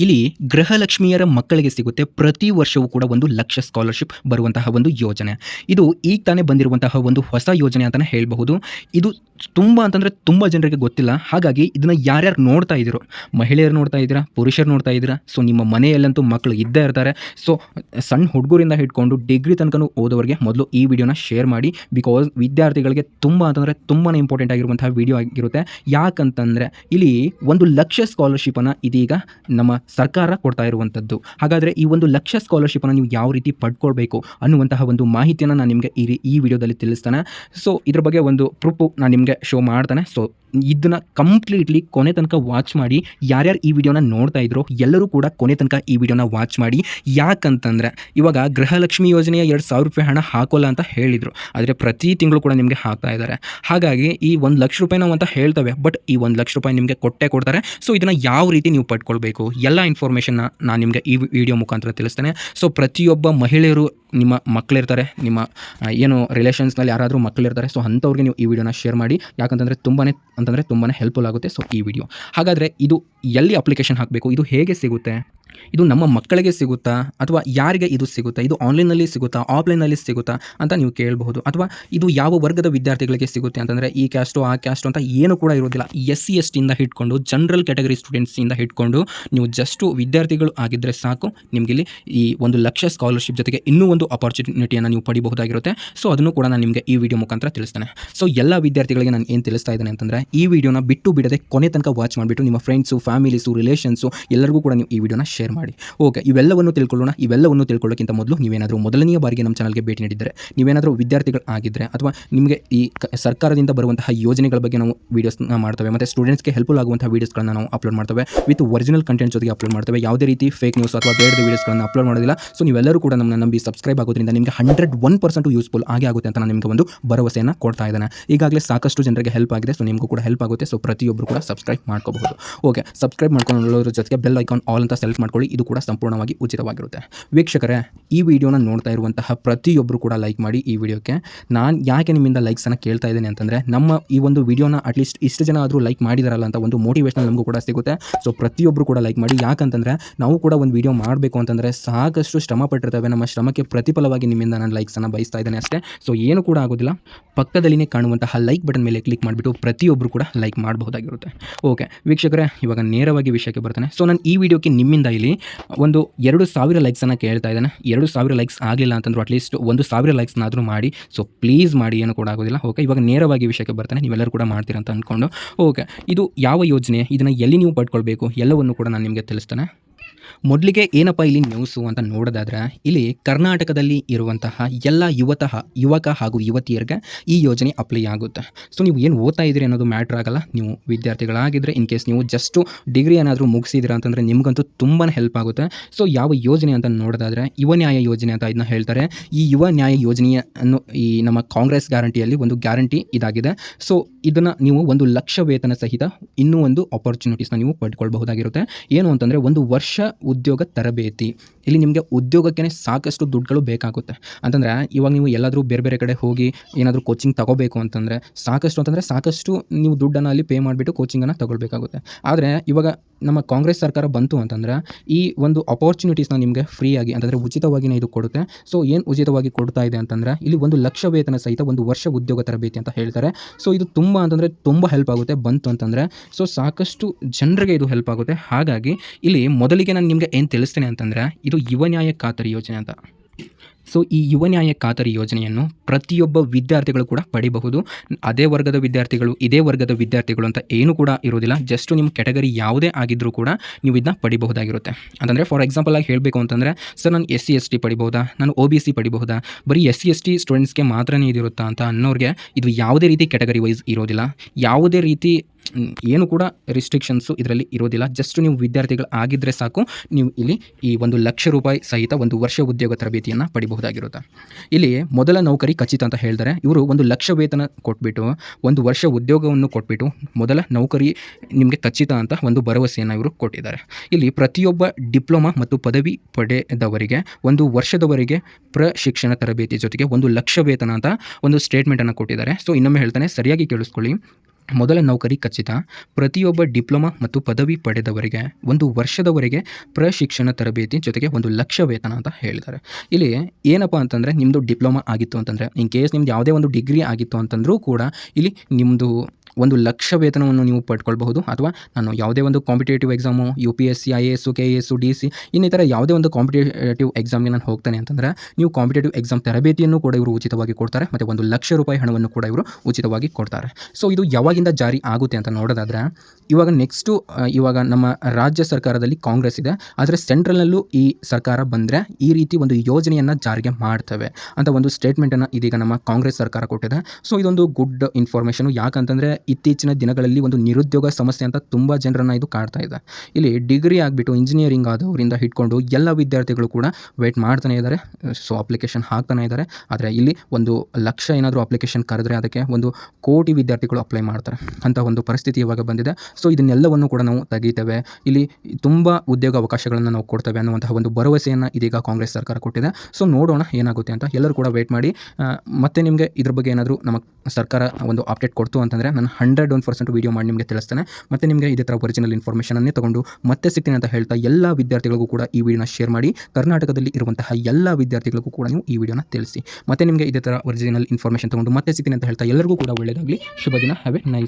ಇಲ್ಲಿ ಗೃಹಲಕ್ಷ್ಮಿಯರ ಮಕ್ಕಳಿಗೆ ಸಿಗುತ್ತೆ ಪ್ರತಿ ವರ್ಷವೂ ಕೂಡ ಒಂದು ಲಕ್ಷ ಸ್ಕಾಲರ್ಶಿಪ್ ಬರುವಂತಹ ಒಂದು ಯೋಜನೆ. ಇದು ಈಗ ತಾನೇ ಬಂದಿರುವಂತಹ ಒಂದು ಹೊಸ ಯೋಜನೆ ಅಂತಲೇ ಹೇಳಬಹುದು. ಇದು ತುಂಬ ಅಂತಂದರೆ ತುಂಬ ಜನರಿಗೆ ಗೊತ್ತಿಲ್ಲ. ಹಾಗಾಗಿ ಇದನ್ನು ಯಾರ್ಯಾರು ನೋಡ್ತಾ ಇದ್ದೀರೋ ಮಹಿಳೆಯರು ನೋಡ್ತಾ ಇದ್ದೀರಾ? ಪುರುಷರು ನೋಡ್ತಾ ಇದ್ದೀರಾ? ಸೊ ನಿಮ್ಮ ಮನೆಯಲ್ಲಂತೂ ಮಕ್ಕಳು ಇದ್ದೇ ಇರ್ತಾರೆ. ಸೊ ಸಣ್ಣ ಹುಡುಗರಿಂದ ಹಿಡ್ಕೊಂಡು ಡಿಗ್ರಿ ತನಕನೂ ಓದೋರಿಗೆ ಮೊದಲು ಈ ವಿಡಿಯೋನ ಶೇರ್ ಮಾಡಿ. ಬಿಕಾಸ್ ವಿದ್ಯಾರ್ಥಿಗಳಿಗೆ ತುಂಬ ಅಂತಂದರೆ ತುಂಬಾ ಇಂಪಾರ್ಟೆಂಟ್ ಆಗಿರುವಂತಹ ವಿಡಿಯೋ ಆಗಿರುತ್ತೆ. ಯಾಕಂತಂದರೆ ಇಲ್ಲಿ ಒಂದು ಲಕ್ಷ ಸ್ಕಾಲರ್ಶಿಪನ್ನು ಇದೀಗ ನಮ್ಮ ಸರ್ಕಾರ ಕೊಡ್ತಾ ಇರುವಂಥದ್ದು. ಹಾಗಾದರೆ ಈ ಒಂದು ಲಕ್ಷ ಸ್ಕಾಲರ್ಶಿಪನ್ನು ನೀವು ಯಾವ ರೀತಿ ಪಡ್ಕೊಳ್ಬೇಕು ಅನ್ನುವಂತಹ ಒಂದು ಮಾಹಿತಿಯನ್ನು ನಾನು ನಿಮಗೆ ಈ ಈ ವಿಡಿಯೋದಲ್ಲಿ ತಿಳಿಸ್ತಾನೆ. ಸೊ ಇದ್ರ ಬಗ್ಗೆ ಒಂದು ಪ್ರೂಫು ನಾನು ನಿಮಗೆ ಶೋ ಮಾಡ್ತಾನೆ. ಸೊ ಇದನ್ನ ಕಂಪ್ಲೀಟ್ಲಿ ಕೊನೆ ತನಕ ವಾಚ್ ಮಾಡಿ, ಯಾರ್ಯಾರು ಈ ವಿಡಿಯೋನ ನೋಡ್ತಾ ಇದ್ರು ಎಲ್ಲರೂ ಕೂಡ ಕೊನೆ ತನಕ ಈ ವಿಡಿಯೋನ ವಾಚ್ ಮಾಡಿ. ಯಾಕಂತಂದರೆ, ಇವಾಗ ಗೃಹಲಕ್ಷ್ಮಿ ಯೋಜನೆಯ ಎರಡು ಸಾವಿರ ರೂಪಾಯಿ ಹಣ ಹಾಕೋಲ್ಲ ಅಂತ ಹೇಳಿದರು. ಆದರೆ ಪ್ರತಿ ತಿಂಗಳು ಕೂಡ ನಿಮಗೆ ಹಾಕ್ತಾ ಇದ್ದಾರೆ. ಹಾಗಾಗಿ ಈ ಒಂದು ಲಕ್ಷ ರೂಪಾಯಿ ನಾವು ಅಂತ ಹೇಳ್ತವೆ ಬಟ್ ಈ ಒಂದು ಲಕ್ಷ ರೂಪಾಯಿ ನಿಮಗೆ ಕೊಟ್ಟೆ ಕೊಡ್ತಾರೆ. ಸೊ ಇದನ್ನು ಯಾವ ರೀತಿ ನೀವು ಪಡ್ಕೊಳ್ಬೇಕು? ಎಲ್ಲ ಇನ್ಫಾರ್ಮೇಷನ್ನ ನಾನು ನಿಮಗೆ ಈ ವಿಡಿಯೋ ಮುಖಾಂತರ ತಿಳಿಸ್ತೇನೆ. ಸೊ ಪ್ರತಿಯೊಬ್ಬ ಮಹಿಳೆಯರು ನಿಮ್ಮ ಮಕ್ಕಳಿರ್ತಾರೆ ನಿಮ್ಮ ಏನು ರಿಲೇಷನ್ಸ್ನಲ್ಲಿ ಯಾರಾದರೂ ಮಕ್ಕಳಿರ್ತಾರೆ ಸೊ ಅಂಥವ್ರಿಗೆ ನೀವು ಈ ವಿಡಿಯೋನ ಶೇರ್ ಮಾಡಿ. ಯಾಕಂತಂದರೆ ತುಂಬಾ ಅಂತಂದರೆ ತುಂಬಾ ಹೆಲ್ಪ್ಫುಲ್ ಆಗುತ್ತೆ. ಸೊ ಈ ವಿಡಿಯೋ ಹಾಗಾದರೆ ಇದು ಎಲ್ಲಿ ಅಪ್ಲಿಕೇಶನ್ ಹಾಕಬೇಕು? ಇದು ಹೇಗೆ ಸಿಗುತ್ತೆ? ಇದು ನಮ್ಮ ಮಕ್ಕಳಿಗೆ ಸಿಗುತ್ತಾ ಅಥವಾ ಯಾರಿಗೆ ಇದು ಸಿಗುತ್ತಾ? ಇದು ಆನ್ಲೈನಲ್ಲಿ ಸಿಗುತ್ತಾ? ಆಫ್ಲೈನಲ್ಲಿ ಸಿಗುತ್ತಾ? ಅಂತ ನೀವು ಕೇಳಬಹುದು. ಅಥವಾ ಇದು ಯಾವ ವರ್ಗದ ವಿದ್ಯಾರ್ಥಿಗಳಿಗೆ ಸಿಗುತ್ತೆ ಅಂತಂದರೆ ಈ ಕ್ಯಾಸ್ಟು ಆ ಕ್ಯಾಸ್ಟು ಅಂತ ಏನು ಕೂಡ ಇರೋದಿಲ್ಲ ಎಸ್ ಸಿ ಎಸ್ ಟಿಯಿಂದ ಹಿಡ್ಕೊಂಡು ಜನರಲ್ ಕ್ಯಾಟಗರಿ ಸ್ಟೂಡೆಂಟ್ಸಿಂದ ಹಿಡ್ಕೊಂಡು, ನೀವು ಜಸ್ಟು ವಿದ್ಯಾರ್ಥಿಗಳು ಆಗಿದ್ದರೆ ಸಾಕು. ನಿಮಗಿಲ್ಲಿ ಈ ಒಂದು ಲಕ್ಷ ಸ್ಕಾಲರ್ಶಿಪ್ ಜೊತೆಗೆ ಇನ್ನೂ ಒಂದು ಅಪರ್ಚುನಿಟಿಯನ್ನು ನೀವು ಪಡಿಬಹುದಾಗಿರುತ್ತೆ. ಸೊ ಅದನ್ನು ಕೂಡ ನಾನು ನಿಮಗೆ ಈ ವಿಡಿಯೋ ಮುಖಾಂತರ ತಿಳಿಸ್ತೇನೆ. ಸೊ ಎಲ್ಲ ವಿದ್ಯಾರ್ಥಿಗಳಿಗೆ ನಾನು ಏನು ತಿಳಿಸ್ತಾ ಇದ್ದೇನೆ ಅಂತಂದರೆ, ಈ ವಿಡಿಯೋನ ಬಿಟ್ಟು ಬಿಡದೆ ಕೊನೆ ತನಕ ವಾಚ್ ಮಾಡಿಬಿಟ್ಟು ನಿಮ್ಮ ಫ್ರೆಂಡ್ಸು ಫ್ಯಾಮಿಲೀಸು ರಿಲೇಷನ್ಸು ಎಲ್ಲರಿಗೂ ಕೂಡ ನೀವು ಈ ವಿಡಿಯೋನ ಶೇರ್ ಮಾಡಿ. ಓಕೆ ಇವೆಲ್ಲವನ್ನು ತಿಳ್ಕೊಳ್ಳೋಣ. ಇವೆಲ್ಲವನ್ನು ತಿಳ್ಕೊಳ್ಳೋಕ್ಕಿಂತ ಮೊದಲು ನೀವೇನಾದರೂ ಮೊದಲನೆಯ ಬಾರಿಗೆ ನಮ್ಮ ಚಾನಲ್ಗೆ ಭೇಟಿ ನೀಡಿದ್ದರೆ, ನೀವೇನಾದರೂ ವಿದ್ಯಾರ್ಥಿಗಳು ಆಗಿದ್ದರೆ ಅಥವಾ ನಿಮಗೆ ಈ ಸರ್ಕಾರದಿಂದ ಬರುವಂತಹ ಯೋಜನೆಗಳ ಬಗ್ಗೆ ನಾವು ವೀಡಿಯೋಸ್ನ ಮಾಡ್ತೇವೆ ಮತ್ತು ಸ್ಟೂಡೆಂಟ್ಸ್ಗೆ ಹೆಲ್ಪ್ಫುಲ್ ಆಗುವಂಥ ವೀಡಿಯೋಸ್ಗಳನ್ನ ನಾವು ಅಪ್ಲೋಡ್ ಮಾಡ್ತೇವೆ. ವಿತ್ ಒರಿಜಿನಲ್ ಕಂಟೆಂಟ್ ಜೊತೆಗೆ ಅಪ್ಲೋಡ್ ಮಾಡ್ತೇವೆ. ಯಾವುದೇ ರೀತಿ ಫೇಕ್ ನ್ಯೂಸ್ ಅಥವಾ ಬೇಡದ ವೀಡಿಯೋಸ್ಗಳನ್ನು ಅಪ್ಲೋಡ್ ಮಾಡೋದಿಲ್ಲ. ಸೊ ನೀವೆಲ್ಲರೂ ಕೂಡ ನಮ್ಮನ್ನು ನಂಬಿ ಸಬ್ಸ್ಕ್ರೈಬ್ ಆಗೋದ್ರಿಂದ ನಿಮಗೆ ಹಂಡ್ರೆಡ್ ಒನ್ ಪರ್ಸೆಂಟ್ ಯೂಸ್ಫುಲ್ ಆಗಿ ಆಗುತ್ತೆ ಅಂತ ನಾನು ನಿಮಗೆ ಒಂದು ಭರವಸೆಯನ್ನು ಕೊಡ್ತಾ ಇದ್ದಾನೆ. ಈಗಾಗಲೇ ಸಾಕಷ್ಟು ಜನರಿಗೆ ಹೆಲ್ಪ್ ಆಗಿದೆ. ಸೊ ನಿಮಗೂ ಕೂಡ ಹೆಲ್ಪ್ ಆಗುತ್ತೆ. ಸೊ ಪ್ರತಿಯೊಬ್ಬರು ಕೂಡ ಸಬ್ಸ್ಕ್ರೈಬ್ ಮಾಡ್ಕೋಬಹುದು. ಓಕೆ ಸಬ್ಸ್ಕ್ರೈಬ್ ಮಾಡ್ಕೊಳ್ಳೋದ್ರ ಜೊತೆಗೆ ಬೆಲ್ ಐಕಾನ್ ಆಲ್ ಅಂತ ಸೆಲೆಕ್ಟ್ ಮಾಡ್ಕೊಳ್ಳಿ. ಇದು ಕೂಡ ಸಂಪೂರ್ಣವಾಗಿ ಉಚಿತವಾಗಿರುತ್ತೆ. ವೀಕ್ಷಕರೇ, ಈ ವಿಡಿಯೋನ ನೋಡ್ತಾ ಇರುವಂತಹ ಪ್ರತಿಯೊಬ್ಬರು ಕೂಡ ಲೈಕ್ ಮಾಡಿ ಈ ವಿಡಿಯೋಕ್ಕೆ. ನಾನು ಯಾಕೆ ನಿಮ್ಮಿಂದ ಲೈಕ್ಸನ್ನು ಕೇಳ್ತಾ ಇದ್ದೇನೆ ಅಂತಂದರೆ, ನಮ್ಮ ಈ ಒಂದು ವಿಡಿಯೋನ ಅಟ್ಲೀಸ್ಟ್ ಇಷ್ಟು ಜನ ಆದರೂ ಲೈಕ್ ಮಾಡಿದಾರಲ್ಲ ಅಂತ ಒಂದು ಮೋಟಿವೇಶನ್ ನಮಗೂ ಕೂಡ ಸಿಗುತ್ತೆ. ಸೊ ಪ್ರತಿಯೊಬ್ಬರು ಕೂಡ ಲೈಕ್ ಮಾಡಿ. ಯಾಕಂತಂದರೆ, ನಾವು ಕೂಡ ಒಂದು ವಿಡಿಯೋ ಮಾಡಬೇಕು ಅಂತಂದರೆ ಸಾಕಷ್ಟು ಶ್ರಮ ಪಟ್ಟಿರ್ತವೆ. ನಮ್ಮ ಶ್ರಮಕ್ಕೆ ಪ್ರತಿಫಲವಾಗಿ ನಿಮ್ಮಿಂದ ನಾನು ಲೈಕ್ಸನ್ನು ಬಯಸ್ತಾ ಇದ್ದೇನೆ ಅಷ್ಟೇ. ಸೊ ಏನು ಕೂಡ ಆಗೋದಿಲ್ಲ. ಪಕ್ಕದಲ್ಲಿನೇ ಕಾಣುವಂತಹ ಲೈಕ್ ಬಟನ್ ಮೇಲೆ ಕ್ಲಿಕ್ ಮಾಡಿಬಿಟ್ಟು ಪ್ರತಿಯೊಬ್ಬರು ಕೂಡ ಲೈಕ್ ಮಾಡಬಹುದಾಗಿರುತ್ತೆ. ಓಕೆ ವೀಕ್ಷಕರೇ, ಇವಾಗ ನೇರವಾಗಿ ವಿಷಯಕ್ಕೆ ಬರ್ತಾನೆ. ಸೊ ನಾನು ಈ ವಿಡಿಯೋಕ್ಕೆ ನಿಮ್ಮಿಂದ ಇಲ್ಲಿ ಒಂದು ಎರಡು ಸಾವಿರ ಲೈಕ್ಸನ್ನು ಕೇಳ್ತಾ ಇದ್ದಾನೆ. ಎರಡು ಸಾವಿರ ಲೈಕ್ಸ್ ಆಗಲಿಲ್ಲ ಅಂತಂದ್ರು ಅಟ್ಲೀಸ್ಟ್ ಒಂದು ಸಾವಿರ ಲೈಕ್ಸ್ನಾದರೂ ಮಾಡಿ. ಸೊ ಪ್ಲೀಸ್ ಮಾಡಿ, ಏನು ಕೂಡ ಆಗೋದಿಲ್ಲ. ಓಕೆ ಇವಾಗ ನೇರವಾಗಿ ವಿಷಯಕ್ಕೆ ಬರ್ತಾನೆ. ನೀವೆಲ್ಲರೂ ಕೂಡ ಮಾಡ್ತೀರಂತ ಅಂದ್ಕೊಂಡು ಓಕೆ ಇದು ಯಾವ ಯೋಜನೆ? ಇದನ್ನು ಎಲ್ಲಿ ನೀವು ಪಡ್ಕೊಳ್ಬೇಕು? ಎಲ್ಲವನ್ನು ಕೂಡ ನಾನು ನಿಮಗೆ ತಿಳಿಸ್ತೇನೆ. ಮೊದಲಿಗೆ ಏನಪ್ಪ ಇಲ್ಲಿ ನ್ಯೂಸು ಅಂತ ನೋಡೋದಾದ್ರೆ, ಇಲ್ಲಿ ಕರ್ನಾಟಕದಲ್ಲಿ ಇರುವಂತಹ ಎಲ್ಲ ಯುವತ ಯುವಕ ಹಾಗೂ ಯುವತಿಯರಿಗೆ ಈ ಯೋಜನೆ ಅಪ್ಲೈ ಆಗುತ್ತೆ. ಸೊ ನೀವು ಏನು ಓದ್ತಾ ಇದ್ದೀರಿ ಅನ್ನೋದು ಮ್ಯಾಟ್ರ್ ಆಗಲ್ಲ. ನೀವು ವಿದ್ಯಾರ್ಥಿಗಳಾಗಿದ್ದರೆ ಇನ್ ಕೇಸ್ ನೀವು ಜಸ್ಟು ಡಿಗ್ರಿ ಏನಾದರೂ ಮುಗಿಸಿದಿರ ಅಂತಂದರೆ ನಿಮಗಂತೂ ತುಂಬಾ ಹೆಲ್ಪ್ ಆಗುತ್ತೆ. ಸೊ ಯಾವ ಯೋಜನೆ ಅಂತ ನೋಡೋದಾದರೆ, ಯುವ ನ್ಯಾಯ ಯೋಜನೆ ಅಂತ ಇದನ್ನ ಹೇಳ್ತಾರೆ. ಈ ಯುವ ನ್ಯಾಯ ಯೋಜನೆಯ ಅನ್ನು ಈ ನಮ್ಮ ಕಾಂಗ್ರೆಸ್ ಗ್ಯಾರಂಟಿಯಲ್ಲಿ ಒಂದು ಗ್ಯಾರಂಟಿ ಇದಾಗಿದೆ. ಸೊ ಇದನ್ನು ನೀವು ಒಂದು ಲಕ್ಷ ವೇತನ ಸಹಿತ ಇನ್ನೂ ಒಂದು ಅಪರ್ಚುನಿಟೀಸ್ನ ನೀವು ಪಡ್ಕೊಳ್ಬಹುದಾಗಿರುತ್ತೆ. ಏನು ಅಂತಂದರೆ, ಒಂದು ವರ್ಷ ಉದ್ಯೋಗ ತರಬೇತಿ. ಇಲ್ಲಿ ನಿಮಗೆ ಉದ್ಯೋಗಕ್ಕೆ ಸಾಕಷ್ಟು ದುಡ್ಡುಗಳು ಬೇಕಾಗುತ್ತೆ. ಅಂತಂದರೆ ಇವಾಗ ನೀವು ಎಲ್ಲಾದರೂ ಬೇರೆ ಬೇರೆ ಕಡೆ ಹೋಗಿ ಏನಾದರೂ ಕೋಚಿಂಗ್ ತಗೋಬೇಕು ಅಂತಂದರೆ ಸಾಕಷ್ಟು ಅಂತಂದರೆ ಸಾಕಷ್ಟು ನೀವು ದುಡ್ಡನ್ನು ಅಲ್ಲಿ ಪೇ ಮಾಡಿಬಿಟ್ಟು ಕೋಚಿಂಗನ್ನು ತಗೊಳ್ಬೇಕಾಗುತ್ತೆ. ಆದರೆ ಇವಾಗ ನಮ್ಮ ಕಾಂಗ್ರೆಸ್ ಸರ್ಕಾರ ಬಂತು ಅಂತಂದರೆ ಈ ಒಂದು ಅಪಾರ್ಚುನಿಟೀಸ್ನ ನಿಮಗೆ ಫ್ರೀಯಾಗಿ ಅಂತಂದರೆ ಉಚಿತವಾಗಿಯೇ ಇದು ಕೊಡುತ್ತೆ. ಸೊ ಏನು ಉಚಿತವಾಗಿ ಕೊಡ್ತಾ ಇದೆ ಅಂತಂದರೆ ಇಲ್ಲಿ ಒಂದು ಲಕ್ಷ ವೇತನ ಸಹಿತ ಒಂದು ವರ್ಷ ಉದ್ಯೋಗ ತರಬೇತಿ ಅಂತ ಹೇಳ್ತಾರೆ. ಸೊ ಇದು ತುಂಬ ಅಂತಂದರೆ ತುಂಬ ಹೆಲ್ಪ್ ಆಗುತ್ತೆ ಬಂತು ಅಂತಂದರೆ. ಸೊ ಸಾಕಷ್ಟು ಜನರಿಗೆ ಇದು ಹೆಲ್ಪ್ ಆಗುತ್ತೆ. ಹಾಗಾಗಿ ಇಲ್ಲಿ ಮೊದಲಿಗೆ ನಾನು ನಿಮಗೆ ಏನು ತಿಳಿಸ್ತೇನೆ ಅಂತಂದರೆ, ಇದು ಯುವ ನ್ಯಾಯ ಖಾತರಿ ಯೋಜನೆ ಅಂತ. ಸೊ ಈ ಯುವ ನ್ಯಾಯ ಖಾತರಿ ಯೋಜನೆಯನ್ನು ಪ್ರತಿಯೊಬ್ಬ ವಿದ್ಯಾರ್ಥಿಗಳು ಕೂಡ ಪಡಿಬಹುದು. ಅದೇ ವರ್ಗದ ವಿದ್ಯಾರ್ಥಿಗಳು, ಇದೇ ವರ್ಗದ ವಿದ್ಯಾರ್ಥಿಗಳು ಅಂತ ಏನು ಕೂಡ ಇರೋದಿಲ್ಲ ಜಸ್ಟ್ ನಿಮ್ಮ ಕೆಟಗರಿ ಯಾವುದೇ ಆಗಿದ್ದರೂ ಕೂಡ ನೀವು ಇದನ್ನ ಪಡಿಬಹುದಾಗಿರುತ್ತೆ. ಅಂತಂದರೆ ಫಾರ್ ಎಕ್ಸಾಂಪಲ್ ಆಗಿ ಹೇಳಬೇಕು ಅಂತಂದರೆ, ಸರ್ ನಾನು ಎಸ್ ಸಿ ಎಸ್ ಟಿ ಪಡಿಬಹುದಾ? ನಾನು ಒ ಬಿ ಸಿ ಪಡಿಬಹುದಾ? ಬರೀ ಎಸ್ ಸಿ ಎಸ್ ಟಿ ಸ್ಟೂಡೆಂಟ್ಸ್ಗೆ ಮಾತ್ರನೇ ಇದಿರುತ್ತಾ ಅಂತ ಅನ್ನೋರಿಗೆ ಇದು ಯಾವುದೇ ರೀತಿ ಕೆಟಗರಿ ವೈಸ್ ಇರೋದಿಲ್ಲ. ಯಾವುದೇ ರೀತಿ ಏನು ಕೂಡ ರಿಸ್ಟ್ರಿಕ್ಷನ್ಸು ಇದರಲ್ಲಿ ಇರೋದಿಲ್ಲ. ಜಸ್ಟ್ ನೀವು ವಿದ್ಯಾರ್ಥಿಗಳು ಆಗಿದ್ದರೆ ಸಾಕು. ನೀವು ಇಲ್ಲಿ ಈ ಒಂದು ಲಕ್ಷ ರೂಪಾಯಿ ಸಹಿತ ಒಂದು ವರ್ಷ ಉದ್ಯೋಗ ತರಬೇತಿಯನ್ನು ಪಡಿಬಹುದಾಗಿರುತ್ತೆ. ಇಲ್ಲಿ ಮೊದಲ ನೌಕರಿ ಖಚಿತ ಅಂತ ಹೇಳಿದರೆ ಇವರು ಒಂದು ಲಕ್ಷ ವೇತನ ಕೊಟ್ಬಿಟ್ಟು, ಒಂದು ವರ್ಷ ಉದ್ಯೋಗವನ್ನು ಕೊಟ್ಬಿಟ್ಟು ಮೊದಲ ನೌಕರಿ ನಿಮಗೆ ಖಚಿತ ಅಂತ ಒಂದು ಭರವಸೆಯನ್ನು ಇವರು ಕೊಟ್ಟಿದ್ದಾರೆ. ಇಲ್ಲಿ ಪ್ರತಿಯೊಬ್ಬ ಡಿಪ್ಲೊಮಾ ಮತ್ತು ಪದವಿ ಪಡೆದವರಿಗೆ, ಒಂದು ವರ್ಷದವರೆಗೆ ಪ್ರಶಿಕ್ಷಣ ತರಬೇತಿ ಜೊತೆಗೆ ಒಂದು ಲಕ್ಷ ವೇತನ ಅಂತ ಒಂದು ಸ್ಟೇಟ್ಮೆಂಟನ್ನು ಕೊಟ್ಟಿದ್ದಾರೆ. ಸೊ ಇನ್ನೊಮ್ಮೆ ಹೇಳ್ತಾನೆ, ಸರಿಯಾಗಿ ಕೇಳಿಸ್ಕೊಳ್ಳಿ. ಮೊದಲ ನೌಕರಿ ಖಚಿತ, ಪ್ರತಿಯೊಬ್ಬ ಡಿಪ್ಲೊಮಾ ಮತ್ತು ಪದವಿ ಪಡೆದವರಿಗೆ ಒಂದು ವರ್ಷದವರೆಗೆ ಪ್ರಶಿಕ್ಷಣ ತರಬೇತಿ ಜೊತೆಗೆ ಒಂದು ಲಕ್ಷ ವೇತನ ಅಂತ ಹೇಳಿದ್ದಾರೆ. ಇಲ್ಲಿ ಏನಪ್ಪ ಅಂತಂದರೆ ನಿಮ್ಮದು ಡಿಪ್ಲೊಮಾ ಆಗಿತ್ತು ಅಂತಂದರೆ ಇನ್ ಕೇಸ್ ನಿಮ್ದು ಯಾವುದೇ ಒಂದು ಡಿಗ್ರಿ ಆಗಿತ್ತು ಅಂತಂದರೂ ಕೂಡ ಇಲ್ಲಿ ನಿಮ್ಮದು ಒಂದು ಲಕ್ಷ ವೇತನವನ್ನು ನೀವು ಪಡ್ಕೊಳ್ಬಹುದು ಅಥವಾ ನಾನು ಯಾವುದೇ ಒಂದು competitive exam U P S C I A S K A D C ಇನ್ನಿತರ ಯಾವುದೇ ಒಂದು ಕಾಂಪಿಟೇಟಿವ್ ಎಕ್ಸಾಮ್ಗೆ ನಾನು ಹೋಗ್ತಾನೆ ಅಂತಂದರೆ ನೀವು ಕಾಂಪಿಟೇಟಿವ್ ಎಕ್ಸಾಮ್ ತರಬೇತಿಯನ್ನು ಕೂಡ ಇವರು ಉಚಿತವಾಗಿ ಕೊಡ್ತಾರೆ ಮತ್ತು ಒಂದು ಲಕ್ಷ ರೂಪಾಯಿ ಹಣವನ್ನು ಕೂಡ ಇವರು ಉಚಿತವಾಗಿ ಕೊಡ್ತಾರೆ. ಸೊ ಇದು ಯಾವಾಗಿಂದ ಜಾರಿ ಆಗುತ್ತೆ ಅಂತ ನೋಡೋದಾದರೆ, ಇವಾಗ ನೆಕ್ಸ್ಟು ಇವಾಗ ನಮ್ಮ ರಾಜ್ಯ ಸರ್ಕಾರದಲ್ಲಿ ಕಾಂಗ್ರೆಸ್ ಇದೆ. ಆದರೆ ಸೆಂಟ್ರಲ್ನಲ್ಲೂ ಈ ಸರ್ಕಾರ ಬಂದರೆ ಈ ರೀತಿ ಒಂದು ಯೋಜನೆಯನ್ನು ಜಾರಿಗೆ ಮಾಡ್ತವೆ ಅಂತ ಒಂದು ಸ್ಟೇಟ್ಮೆಂಟನ್ನು ಇದೀಗ ನಮ್ಮ ಕಾಂಗ್ರೆಸ್ ಸರ್ಕಾರ ಕೊಟ್ಟಿದೆ. ಸೊ ಇದೊಂದು ಗುಡ್ ಇನ್ಫಾರ್ಮೇಷನು ಯಾಕಂತಂದರೆ ಇತ್ತೀಚಿನ ದಿನಗಳಲ್ಲಿ ಒಂದು ನಿರುದ್ಯೋಗ ಸಮಸ್ಯೆ ಅಂತ ತುಂಬ ಜನರನ್ನು ಇದು ಕಾಡ್ತಾ ಇದೆ. ಇಲ್ಲಿ ಡಿಗ್ರಿ ಆಗಿಬಿಟ್ಟು ಇಂಜಿನಿಯರಿಂಗ್ ಆದವರಿಂದ ಹಿಡ್ಕೊಂಡು ಎಲ್ಲ ವಿದ್ಯಾರ್ಥಿಗಳು ಕೂಡ ವೇಟ್ ಮಾಡ್ತಾನೆ ಇದ್ದಾರೆ. ಸೊ ಅಪ್ಲಿಕೇಶನ್ ಹಾಕ್ತಾನೆ ಇದ್ದಾರೆ. ಆದರೆ ಇಲ್ಲಿ ಒಂದು ಲಕ್ಷ ಏನಾದರೂ ಅಪ್ಲಿಕೇಶನ್ ಕರೆದ್ರೆ ಅದಕ್ಕೆ ಒಂದು ಕೋಟಿ ವಿದ್ಯಾರ್ಥಿಗಳು ಅಪ್ಲೈ ಮಾಡ್ತಾರೆ. ಅಂತ ಒಂದು ಪರಿಸ್ಥಿತಿ ಇವಾಗ ಬಂದಿದೆ. ಸೊ, ಇದನ್ನೆಲ್ಲವನ್ನು ಕೂಡ ನಾವು ತೆಗಿತೇವೆ. ಇಲ್ಲಿ ತುಂಬ ಉದ್ಯೋಗ ಅವಕಾಶಗಳನ್ನು ನಾವು ಕೊಡ್ತೇವೆ ಅನ್ನುವಂತಹ ಒಂದು ಭರವಸೆಯನ್ನು ಇದೀಗ ಕಾಂಗ್ರೆಸ್ ಸರ್ಕಾರ ಕೊಟ್ಟಿದೆ. ಸೊ, ನೋಡೋಣ ಏನಾಗುತ್ತೆ ಅಂತ ಎಲ್ಲರೂ ಕೂಡ ವೇಟ್ ಮಾಡಿ. ಮತ್ತೆ ನಿಮಗೆ ಇದ್ರ ಬಗ್ಗೆ ಏನಾದರೂ ನಮ್ಮ ಸರ್ಕಾರ ಒಂದು ಅಪ್ಡೇಟ್ ಕೊಡ್ತು ಅಂತಂದರೆ ನಾನು ಹಂಡ್ರೆಡ್ ಒನ್ ಪರ್ಸೆಂಟ್ ವೀಡಿಯೋ ಮಾಡಿ ನಿಮಗೆ ತಿಳಿಸ್ತೇನೆ. ಮತ್ತೆ ನಿಮಗೆ ಇದೇ ಥರ ಒರಿಜಿನಲ್ ಇನ್ಫಾರ್ಮೇಷನನ್ನೇ ತಗೊಂಡು ಮತ್ತೆ ಸಿಗ್ತೀನಿ ಅಂತ ಹೇಳ್ತಾ ಎಲ್ಲ ವಿದ್ಯಾರ್ಥಿಗಳಿಗೂ ಕೂಡ ಈ ವಿಡಿಯೋನ ಶೇರ್ ಮಾಡಿ. ಕರ್ನಾಟಕದಲ್ಲಿ ಇರುವಂತಹ ಎಲ್ಲ ವಿದ್ಯಾರ್ಥಿಗಳಿಗೂ ಕೂಡ ನೀವು ಈ ವಿಡಿಯೋನ ತಿಳಿಸಿ. ಮತ್ತೆ ನಿಮಗೆ ಇದೇ ಥರ ಒರಿಜಿನಲ್ ಇನ್ಫಾರ್ಮೇಷನ್ ತಗೊಂಡು ಮತ್ತೆ ಸಿಗ್ತೀನಿ ಅಂತ ಹೇಳ್ತಾ ಎಲ್ಲರಿಗೂ ಕೂಡ ಒಳ್ಳೆಯದಾಗಲಿ ಶುಭ ದಿನ. Have A nice